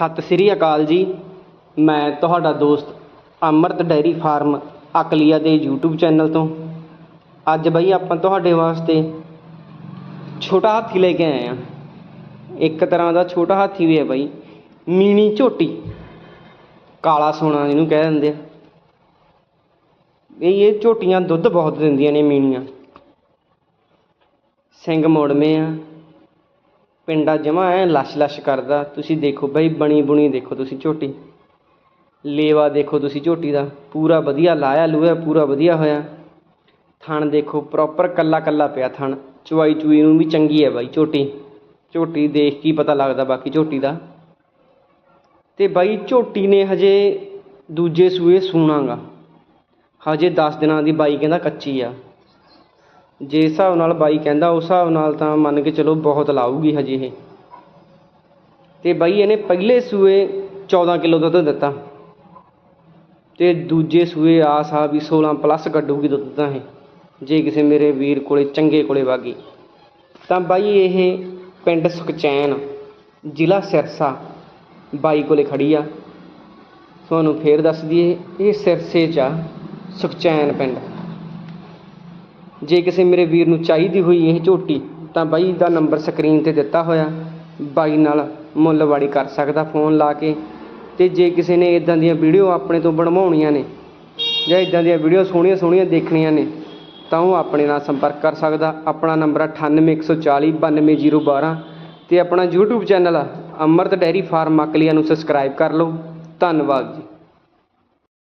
ਸਤਿ ਸ੍ਰੀ ਅਕਾਲ ਜੀ। ਮੈਂ ਤੁਹਾਡਾ ਦੋਸਤ ਅਮਰਤ ਡੈਰੀ ਫਾਰਮ ਅਕਲੀਆ ਦੇ YouTube ਚੈਨਲ ਤੋਂ। ਅੱਜ ਬਈ ਆਪਾਂ ਤੁਹਾਡੇ ਵਾਸਤੇ ਛੋਟਾ ਹਾਥੀ ਲੈ ਕੇ ਆਏ ਆ ਇੱਕ ਤਰ੍ਹਾਂ ਦਾ ਛੋਟਾ ਹਾਥੀ ਵੀ ਹੈ ਬਾਈ। ਮੀਣੀ ਝੋਟੀ। ਕਾਲਾ ਸੋਨਾ ਜਿਹਨੂੰ ਕਹਿ ਦਿੰਦੇ ਆ। ਇਹ ਇਹ ਝੋਟੀਆਂ ਦੁੱਧ ਬਹੁਤ ਦਿੰਦੀਆਂ ਨੇ ਮੀਣੀਆਂ। ਸਿੰਘ ਮੋੜਵੇਂ ਆ। ਪਿੰਡਾ ਜਮਾ ਐ ਲਸ਼ ਲਸ਼ ਕਰਦਾ, ਤੁਸੀਂ ਦੇਖੋ ਬਾਈ ਬਣੀ ਬੁਣੀ ਦੇਖੋ ਤੁਸੀਂ ਝੋਟੀ। ਲੇਵਾ ਦੇਖੋ ਤੁਸੀਂ ਝੋਟੀ ਦਾ, ਪੂਰਾ ਵਧੀਆ ਲਾਇਆ ਲੂਆ ਪੂਰਾ ਵਧੀਆ ਹੋਇਆ। ਥਣ ਦੇਖੋ ਪ੍ਰੋਪਰ ਕੱਲਾ ਕੱਲਾ ਪਿਆ ਥਣ, ਚੁਆਈ ਚੁਈ ਨੂੰ ਵੀ ਚੰਗੀ ਹੈ ਬਾਈ ਝੋਟੀ। ਝੋਟੀ ਦੇਖ ਕੇ ਪਤਾ ਲੱਗਦਾ ਬਾਕੀ ਝੋਟੀ ਦਾ। ਤੇ ਬਾਈ ਝੋਟੀ ਨੇ ਹਜੇ ਦੂਜੇ ਸੂਏ ਸੂਣਾਗਾ। ਹਜੇ 10 ਦਿਨਾਂ ਦੀ ਬਾਈ ਕਹਿੰਦਾ ਕੱਚੀ ਆ। ਜੇ ਹਿਸਾਬ ਨਾਲ ਬਾਈ ਕਹਿੰਦਾ, ਉਸ ਹਿਸਾਬ ਨਾਲ ਤਾਂ ਮੰਨ ਕੇ ਚਲੋ ਬਹੁਤ ਲਾਊਗੀ ਹਜੇ ਇਹ। ਤੇ ਬਾਈ ਇਹਨੇ ਪਹਿਲੇ ਸੂਏ 14 ਕਿਲੋ ਦੁੱਧ ਦਿੱਤਾ। ਤੇ ਦੂਜੇ ਸੂਏ ਆਸ ਆ ਵੀ 16 ਪਲੱਸ ਕੱਢੂਗੀ ਦੁੱਧ ਤਾਂ ਇਹ, ਜੇ ਕਿਸੇ ਮੇਰੇ ਵੀਰ ਕੋਲੇ ਚੰਗੇ ਕੋਲੇ ਵਾਗੀ। ਤਾਂ ਬਾਈ ਇਹ ਪਿੰਡ ਸੁਖਚੈਨ, ਜ਼ਿਲ੍ਹਾ ਸਿਰਸਾ ਬਾਈ ਕੋਲੇ ਖੜੀ ਆ। ਤੁਹਾਨੂੰ ਫੇਰ ਦੱਸ ਦਈਏ, ਇਹ ਸਿਰਸੇ 'ਚ ਆ ਸੁਖਚੈਨ ਪਿੰਡ। ਜੇ ਕਿਸੇ ਮੇਰੇ ਵੀਰ ਨੂੰ ਚਾਹੀਦੀ ਹੋਈ ਇਹ ਝੋਟੀ, ਤਾਂ ਬਾਈ ਦਾ ਨੰਬਰ ਸਕਰੀਨ ਤੇ ਦਿੱਤਾ ਹੋਇਆ। ਬਾਈ ਨਾਲ ਮੁੱਲਵਾੜੀ ਕਰ ਸਕਦਾ ਫੋਨ ਲਾ ਕੇ। ਤੇ ਜੇ ਕਿਸੇ ਨੇ ਇਦਾਂ ਦੀਆਂ ਵੀਡੀਓ ਆਪਣੇ ਤੋਂ ਬਣਵਾਉਣੀਆਂ ਨੇ, ਜਾਂ ਇਦਾਂ ਦੀਆਂ ਵੀਡੀਓ ਸੋਹਣੀਆਂ ਸੋਹਣੀਆਂ ਦੇਖਣੀਆਂ ਨੇ, ਤਾਂ ਉਹ ਆਪਣੇ ਨਾਲ ਸੰਪਰਕ ਕਰ ਸਕਦਾ। ਆਪਣਾ ਨੰਬਰ 98140 92012 ਤੇ ਆਪਣਾ YouTube channel Amrit dairy farm Akalia ਨੂੰ ਸਬਸਕ੍ਰਾਈਬ ਕਰ ਲਓ। ਧੰਨਵਾਦ